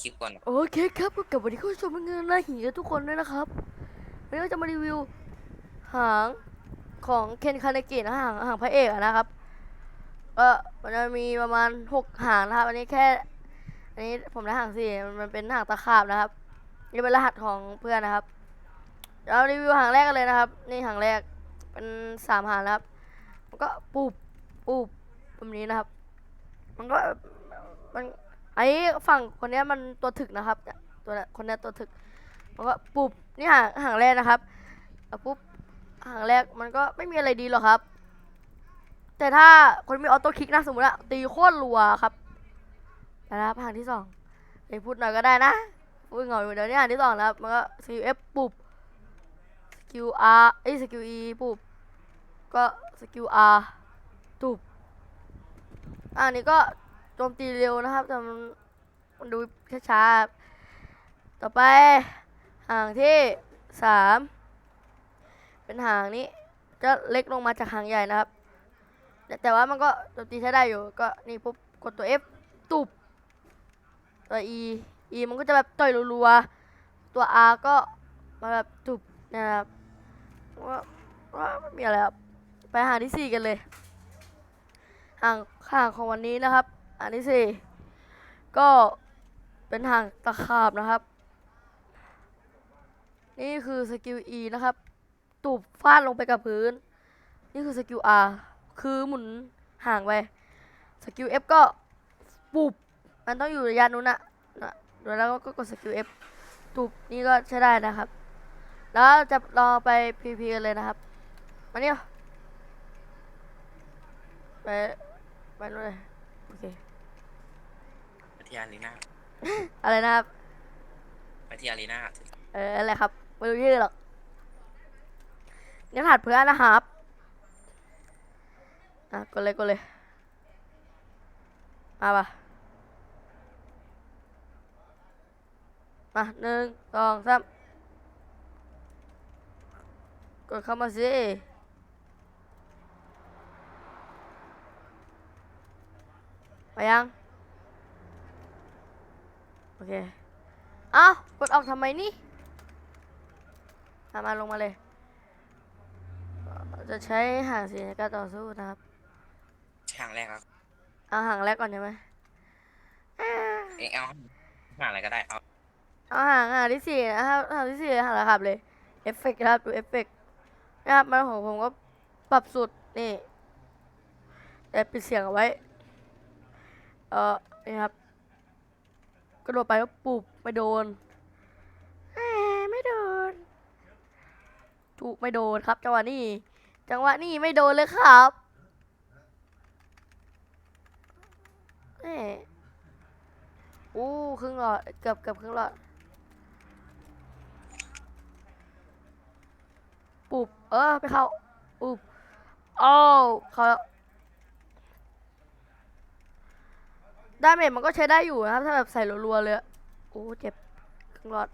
คลิปก่อนโอเคครับก็กลับวันนี้เข้าชมเงินหน้าหิกันทุกคนด้วยนะครับวันนี้เราจะมารีวิวหางของเคนคาเนกินะหางหางพระเอกอะนะครับเออมันจะมีประมาณหกหางนะครับ อันนี้แค่อันนี้ผมได้หางสี่มันเป็นหางตะขาบนะครับนี่เป็นรหัสของเพื่อนนะครับเดี๋ยวเรารีวิวหางแรกกันเลยนะครับ นี่หางแรกเป็นสามหางนะครับ มันก็ปูบปูบแบบนี้นะครับ มันก็มัน ไอ้ฝั่งคนนี้มันตัวถึกนะครับ ตัวนี้คนนี้ตัวถึก มันก็ปุบนี่หางหางแรกนะครับแล้วปุ๊บหางแรกมันก็ไม่มีอะไรดีหรอกครับ แต่ถ้าคนมีออโต้คลิกนะสมมติอะตีโคตรรัวครับนะครับหางที่สองไปพูดหน่อยก็ได้นะพูดเหงาอยู่เดี๋ยวนี้หางที่สองนะครับมันก็ CF ปุบ sq R เอ้ย sq E ปุบก็ sq R ตุบอันนี้ก็ โจมตีเร็วนะครับแต่มันดูช้าๆต่อไปห่างที่สามเป็นห่างนี้จะเล็กลงมาจากห่างใหญ่นะครับ แต่ว่ามันก็โจมตีใช้ได้อยู่ก็นี่ปุ๊บกดตัว F ตุบตัว E E มันก็จะแบบต่อยรัวๆตัว R ก็มาแบบตุบนะครับว่าว่าไม่มีอะไรครับไปห่างที่สี่กันเลยห่างห่างของวันนี้นะครับ อันที่สี่ก็เป็นห่างตะขาบนะครับ นี่คือสกิล E นะครับ ตูบฟาดลงไปกับพื้น นี่คือสกิล R คือหมุนห่างไป สกิล F ก็ปุบมันต้องอยู่ระยะนู้นนะนะแล้วก็กดสกิล F ตูบนี่ก็ใช้ได้นะครับ แล้วจะรอไป PP กันเลยนะครับ มาเนี่ยไปไปนู่นเลยโอเค ที่อารีนาอะไรนะครับ ไปที่อารีนาเอออะไรครับ ไม่รู้ชื่อหรอกนี่ถัดเพื่อนนะครับ อะกดเลยกดเลย มาปะมาหนึ่งสองสามกดเข้ามาสิไปยังโอเคเอ้ากดออกทำไมนี่มามาลงมาเลยเอ่อจะใช้หางสีในการต่อสู้นะครับทางแรกครับ เอาหางแรกก่อนใช่ไหมอ่าเองเอาหาอะไรก็ได้ เอา เอาหางหางที่สี่นะครับหางที่สี่หางระขับเลย เอฟเฟกต์นะครับ ดูเอฟเฟกต์นะครับมันของผมก็ปรับสุดนี่แต่ปิดเสียงเอาไว้ เออนี่ครับ กระโดดไปก็ปุบไม่โดนแหมไม่โดน ถูกไม่โดนครับ จังหวะนี้ จังหวะนี้ไม่โดนเลยครับแหมอู้ครึ่งหลอดเกือบเกือบครึ่งหลอดปุบเออไปเข้าปุบโอ้าวเข้าแล้ว ดาเมจมันก็ใช้ได้อยู่นะครับ ถ้าแบบใส่รัวๆเลยอะโอ้เจ็บครึ่งหลอด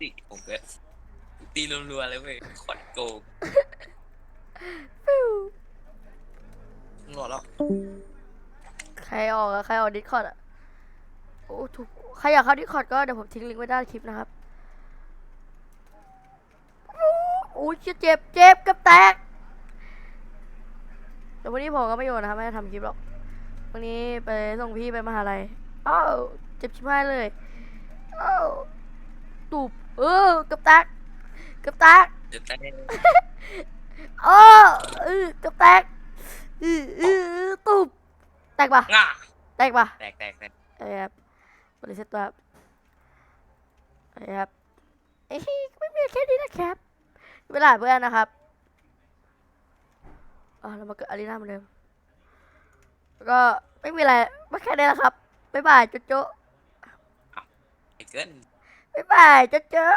ตีผมเกิดตีรัวๆเลยเว้ยขอดโกงฟิวหลอดแล้วใครออกอะใครออกดิสคอร์ดอะโอ้ถูกใครอยากเข้าดิสคอร์ดก็เดี๋ยวผมทิ้งลิงก์ไว้ใต้คลิปนะครับโอ้ยเจ็บเจ็บเจ็บกับแตกเดี๋ยววันนี้ผมก็ไม่อยู่นะครับไม่ได้ทำคลิปหรอก วันนี้ไปส่งพี่ไปมหาลัยอ้าวเจ็บชิบหายเลยอ้าวตูบเออกับแตกกับแตกจะได้เออเออกับแตกเออเออตูบแตกปะง่าแตกปะแตกแตกแตกเอ้ยครับบริษัทตัวครับเอ้ยครับเอ้ยไม่มีแค่นี้นะครับ เวลาเพื่อนนะครับอ่าเรามาเกิดอารีนาเหมือนเดิมแล้ว ก็ไม่มีอะไรไม่แค่นี้นะครับบ๊ายบายโจ๊ะโจ๊ะไอ้เกินบ๊ายบายโจ๊ะโจ๊ะ